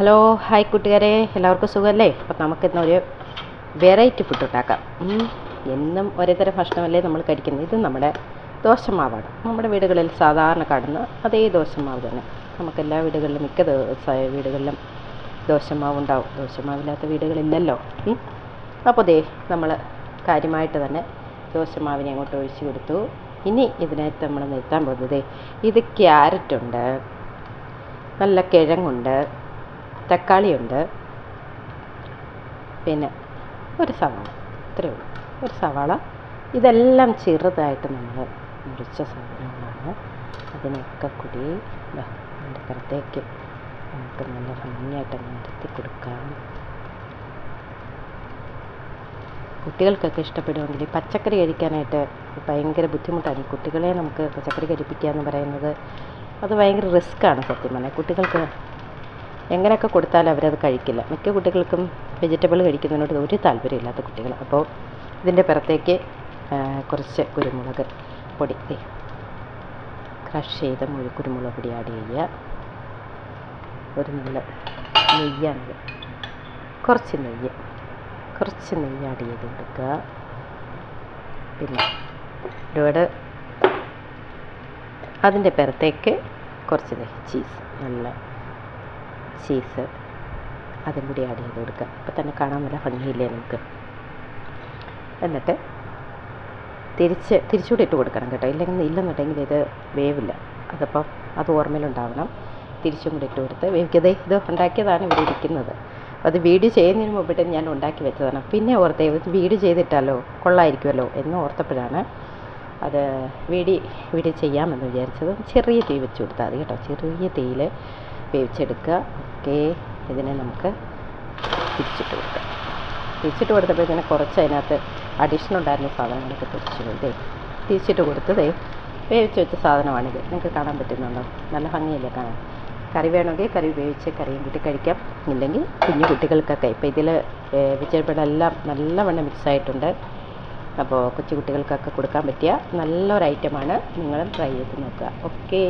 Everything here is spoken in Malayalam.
ഹലോ ഹായ് കൂട്ടുകാരെ. എല്ലാവർക്കും സുഖമല്ലേ അപ്പം നമുക്കിന്നൊരു വെറൈറ്റി ഫുഡ് ഉണ്ടാക്കാം. എന്നും ഒരേ തരം ഭക്ഷണമല്ലേ നമ്മൾ കഴിക്കുന്നത്? ഇത് നമ്മുടെ ദോശമാവാണ്. നമ്മുടെ വീടുകളിൽ സാധാരണ കാണുന്ന അതേ ദോശമാവ് തന്നെ. നമുക്കെല്ലാ വീടുകളിലും മിക്ക വീടുകളിലും ദോശമാവ് ഉണ്ടാവും. ദോശമാവില്ലാത്ത വീടുകളില്ലല്ലോ. അപ്പോൾ ദേ നമ്മൾ കാര്യമായിട്ട് തന്നെ ദോശമാവിനെ അങ്ങോട്ട് ഒഴിച്ചു കൊടുത്തു. ഇനി ഇതിനകത്ത് നമ്മൾ നിർത്താൻ പോകുന്നത് ഇത് ക്യാരറ്റുണ്ട്. നല്ല കിഴങ്ങുണ്ട്. തക്കാളിയുണ്ട്. പിന്നെ ഒരു സവാള ഇത്രയേ ഉള്ളൂ. ഒരു സവാള. ഇതെല്ലാം ചെറുതായിട്ട് നമ്മൾ മുറിച്ച സാധനങ്ങളാണ്. അതിനൊക്കെ കൂടി അതിന്റെ പുറത്തേക്ക് നമുക്ക് നല്ല ഭംഗിയായിട്ട് നിരത്തി കൊടുക്കാം. കുട്ടികൾക്കൊക്കെ ഇഷ്ടപ്പെടുമെങ്കിൽ പച്ചക്കറി കഴിക്കാനായിട്ട് ഭയങ്കര ബുദ്ധിമുട്ടാണ്. ഈ കുട്ടികളെ നമുക്ക് പച്ചക്കറി കഴിപ്പിക്കുക എന്ന് പറയുന്നത് അത് ഭയങ്കര റിസ്ക്കാണ് സത്യം പറഞ്ഞാൽ. കുട്ടികൾക്ക് എങ്ങനെയൊക്കെ കൊടുത്താലും അവരത് കഴിക്കില്ല. മിക്ക കുട്ടികൾക്കും വെജിറ്റബിൾ കഴിക്കുന്നതിനോട് ഒരു താല്പര്യമില്ലാത്ത കുട്ടികൾ. അപ്പോൾ ഇതിന്റെ പുറത്തേക്ക് കുറച്ച് കുരുമുളക് പൊടി. ക്രഷ് ചെയ്ത മുഴു കുരുമുളക് പൊടി ആഡ് ചെയ്യുക. ഒരു നല്ല നെയ്യാണിത്. കുറച്ച് നെയ്യ്. കുറച്ച് നെയ്യ് ആഡ് ചെയ്ത് കൊടുക്കുക. പിന്നെ ഒരുപാട് അതിന്റെ പുറത്തേക്ക് കുറച്ച് ചീസ് നല്ല ചീസ് അതും കൂടി ആഡ് ചെയ്ത് കൊടുക്കുക. അപ്പോൾ തന്നെ കാണാൻ നല്ല ഭംഗിയില്ലേ നമുക്ക്? എന്നിട്ട് തിരിച്ച് തിരിച്ചുകൂടി ഇട്ട് കൊടുക്കണം കേട്ടോ. ഇല്ലെങ്കിൽ ഇല്ലെന്നുണ്ടെങ്കിൽ ഇത് വേവില്ല. അതപ്പം അത് ഓർമ്മയിലുണ്ടാവണം. തിരിച്ചും കൂടി ഇട്ട് കൊടുത്ത് വേവിക്കതേ ഇത് ഉണ്ടാക്കിയതാണ് ഇവിടെ ഇരിക്കുന്നത്. അത് വീഡിയോ ചെയ്യുന്നതിന് മുമ്പിട്ട് ഞാൻ ഉണ്ടാക്കി വെച്ചതാണ്. പിന്നെ ഓർത്തേ വീഡിയോ ചെയ്തിട്ടാലോ? കൊള്ളായിരിക്കുമല്ലോ എന്ന് ഓർത്തപ്പോഴാണ് അത് വീടി വീഡിയോ ചെയ്യാമെന്ന് വിചാരിച്ചത്. ചെറിയ തീ വെച്ച് കൊടുത്താൽ മതി കേട്ടോ. ചെറിയ തീയിൽ വേവിച്ചെടുക്കുക. ഓക്കെ. ഇതിനെ നമുക്ക് തിരിച്ചിട്ട് കൊടുക്കാം. തിരിച്ചിട്ട് കൊടുത്തപ്പോൾ ഇങ്ങനെ കുറച്ച് അതിനകത്ത് അഡീഷണൽ ഉണ്ടായിരുന്ന സാധനങ്ങളൊക്കെ തിരിച്ചു കൊടുത്തേ. തിരിച്ചിട്ട് കൊടുത്തതേ വേവിച്ച് വെച്ച സാധനമാണിത് നിങ്ങൾക്ക് കാണാൻ പറ്റുന്നുണ്ടോ? നല്ല ഭംഗിയല്ലേ കാണാൻ? കറി വേണമെങ്കിൽ കറി വേവിച്ച് കറിയും കൂട്ടി കഴിക്കാം. ഇല്ലെങ്കിൽ കുഞ്ഞു കുട്ടികൾക്കൊക്കെ. ഇപ്പോൾ ഇതിൽ വെജിറ്റബിളെല്ലാം നല്ലവണ്ണം മിക്സ് ആയിട്ടുണ്ട്. അപ്പോൾ കൊച്ചു കുട്ടികൾക്കൊക്കെ കൊടുക്കാൻ പറ്റിയ നല്ലൊരു ഐറ്റമാണ് നിങ്ങളും ട്രൈ ചെയ്ത് നോക്കുക. ഓക്കേ.